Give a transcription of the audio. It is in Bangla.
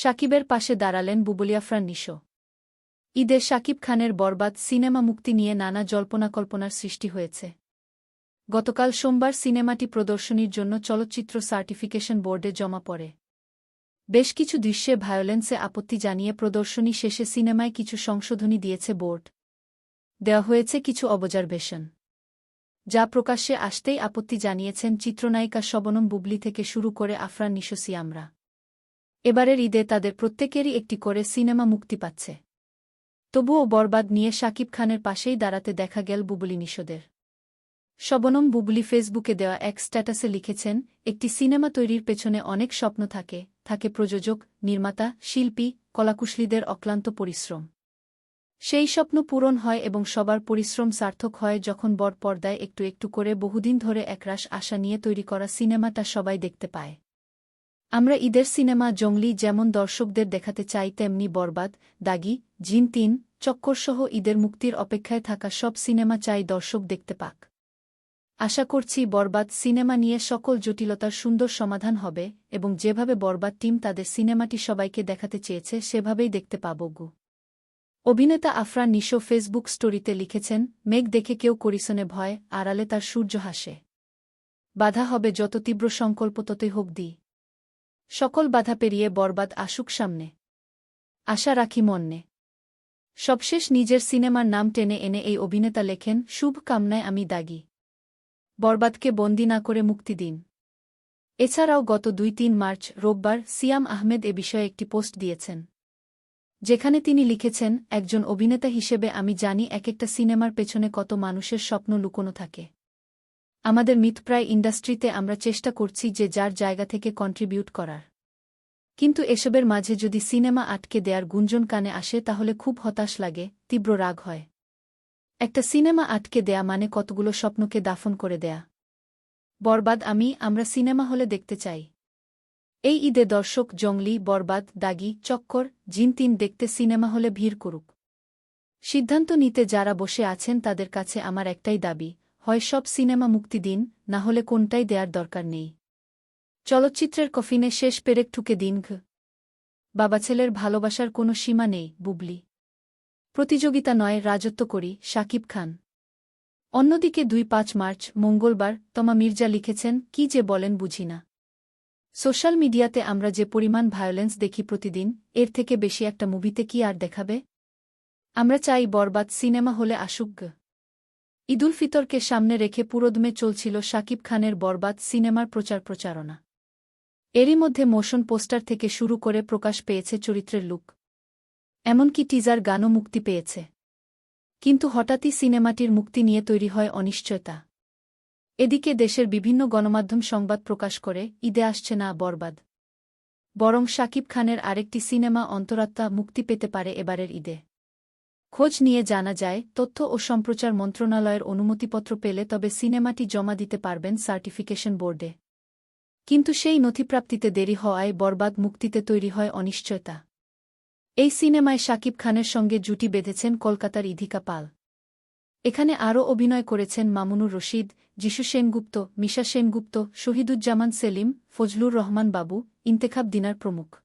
সাকিবের পাশে দাঁড়ালেন বুবুলিয়াফরান নিশো ঈদে সাকিব খানের বরবাদ সিনেমা মুক্তি নিয়ে নানা জল্পনাকল্পনার সৃষ্টি হয়েছে। গতকাল সোমবার সিনেমাটি প্রদর্শনীর জন্য চলচ্চিত্র সার্টিফিকেশন বোর্ডে জমা পড়ে। বেশ কিছু দৃশ্যে ভায়োলেন্সে আপত্তি জানিয়ে প্রদর্শনী শেষে সিনেমায় কিছু সংশোধনী দিয়েছে বোর্ড। দেওয়া হয়েছে কিছু অবজারভেশন। যা প্রকাশ্যে আসতেই আপত্তি জানিয়েছেন চিত্রনায়িকা শবনম বুবলি থেকে শুরু করে আফরান নিশো সিয়ামরা। এবারের ঈদে তাদের প্রত্যেকেরই একটি করে সিনেমা মুক্তি পাচ্ছে। তবুও বরবাদ নিয়ে শাকিব খানের পাশেই দাঁড়াতে দেখা গেল বুবলি নিশোদের শবনম বুবলি ফেসবুকে দেওয়া এক স্ট্যাটাসে লিখেছেন, একটি সিনেমা তৈরির পেছনে অনেক স্বপ্ন থাকে। থাকে প্রযোজক, নির্মাতা, শিল্পী, কলাকুশলীদের অক্লান্ত পরিশ্রম। সেই স্বপ্ন পূরণ হয় এবং সবার পরিশ্রম সার্থক হয় যখন বড় পর্দায় একটু একটু করে বহুদিন ধরে একরাশ আশা নিয়ে তৈরি করা সিনেমাটা সবাই দেখতে পায়। আমরা ঈদের সিনেমা জঙ্গলি যেমন দর্শকদের দেখাতে চাই, তেমনি বরবাদ, দাগি, জিন তিন চক্করসহ ঈদের মুক্তির অপেক্ষায় থাকা সব সিনেমা চাই দর্শক দেখতে পাক। আশা করছি বরবাদ সিনেমা নিয়ে সকল জটিলতার সুন্দর সমাধান হবে এবং যেভাবে বরবাদ টিম তাদের সিনেমাটি সবাইকে দেখাতে চেয়েছে, সেভাবেই দেখতে পাব গু। অভিনেতা আফরান নিশো ফেসবুক স্টোরিতে লিখেছেন, মেঘ দেখে কেউ করিসনে ভয়, আড়ালে তার সূর্য হাসে। বাধা হবে যত তীব্র সংকল্প ততই হোক দি। সকল বাধা পেরিয়ে বরবাদ আসুক সামনে। আশা রাখি মন্নে সবশেষ নিজের সিনেমার নাম টেনে এনে এই অভিনেতা লেখেন, শুভ কামনায় আমি দাগি। বরবাদকে বন্দি না করে মুক্তি দিন। এছাড়াও গত দুই তিন মার্চ, রোববার, সিয়াম আহমেদ এ বিষয়ে একটি পোস্ট দিয়েছেন। যেখানে তিনি লিখেছেন, একজন অভিনেতা হিসেবে আমি জানি এক একটা সিনেমার পেছনে কত মানুষের স্বপ্ন লুকোনো থাকে। আমাদের মিথপ্রায় ইন্ডাস্ট্রিতে আমরা চেষ্টা করছি যে যার জায়গা থেকে কন্ট্রিবিউট করার। কিন্তু এসবের মাঝে যদি সিনেমা আটকে দেয়ার গুঞ্জন কানে আসে তাহলে খুব হতাশ লাগে, তীব্র রাগ হয়। একটা সিনেমা আটকে দেয়া মানে কতগুলো স্বপ্নকে দাফন করে দেয়া। বরবাদ আমি, আমরা সিনেমা হলে দেখতে চাই। এই ঈদে দর্শক জঙ্গলি বরবাদ, দাগি, চক্কর, জিন তিন দেখতে সিনেমা হলে ভিড় করুক। সিদ্ধান্ত নিতে যারা বসে আছেন তাদের কাছে আমার একটাই দাবি হয় সব সিনেমা মুক্তি দিন, না হলে কোনটাই দেয়ার দরকার নেই। চলচ্চিত্রের কফিনে শেষ পেরেক ঠুকে দিন ঘ। বাবা ছেলের ভালোবাসার কোনো সীমা নেই, বুবলি। প্রতিযোগিতা নয়, রাজত্ব করি শাকিব খান। অন্যদিকে দুই পাঁচ মার্চ, মঙ্গলবার, তমা মির্জা লিখেছেন, কি যে বলেন বুঝি না। সোশ্যাল মিডিয়াতে আমরা যে পরিমাণ ভায়োলেন্স দেখি প্রতিদিন, এর থেকে বেশি একটা মুভিতে কি আর দেখাবে? আমরা চাই বরবাদ সিনেমা হলে আসুক। ঈদুল ফিতরকে সামনে রেখে পুরোদমে চলছিল শাকিব খানের বরবাদ সিনেমার প্রচার প্রচারণা। এরই মধ্যে মোশন পোস্টার থেকে শুরু করে প্রকাশ পেয়েছে চরিত্রের লুক। এমনকি টিজার গানও মুক্তি পেয়েছে। কিন্তু হঠাৎই সিনেমাটির মুক্তি নিয়ে তৈরি হয় অনিশ্চয়তা। এদিকে দেশের বিভিন্ন গণমাধ্যম সংবাদ প্রকাশ করে, ঈদে আসছে না বরবাদ। বরং শাকিব খানের আরেকটি সিনেমা অন্তরাত্মা মুক্তি পেতে পারে এবারের ঈদে। খোঁজ নিয়ে জানা যায়, তথ্য ও সম্প্রচার মন্ত্রণালয়ের অনুমতিপত্র পেলে তবে সিনেমাটি জমা দিতে পারবেন সার্টিফিকেশন বোর্ডে। কিন্তু সেই নথিপ্রাপ্তিতে দেরি হওয়ায় বরবাদ মুক্তিতে তৈরি হয় অনিশ্চয়তা। এই সিনেমায় শাকিব খানের সঙ্গে জুটি বেঁধেছেন কলকাতার ইধিকা পাল। এখানে আরও অভিনয় করেছেন মামুনুর রশিদ, যিশু সেনগুপ্ত, মিশা সেনগুপ্ত, শহীদুজ্জামান সেলিম, ফজলুর রহমান বাবু, ইন্তেখাব দিনার প্রমুখ।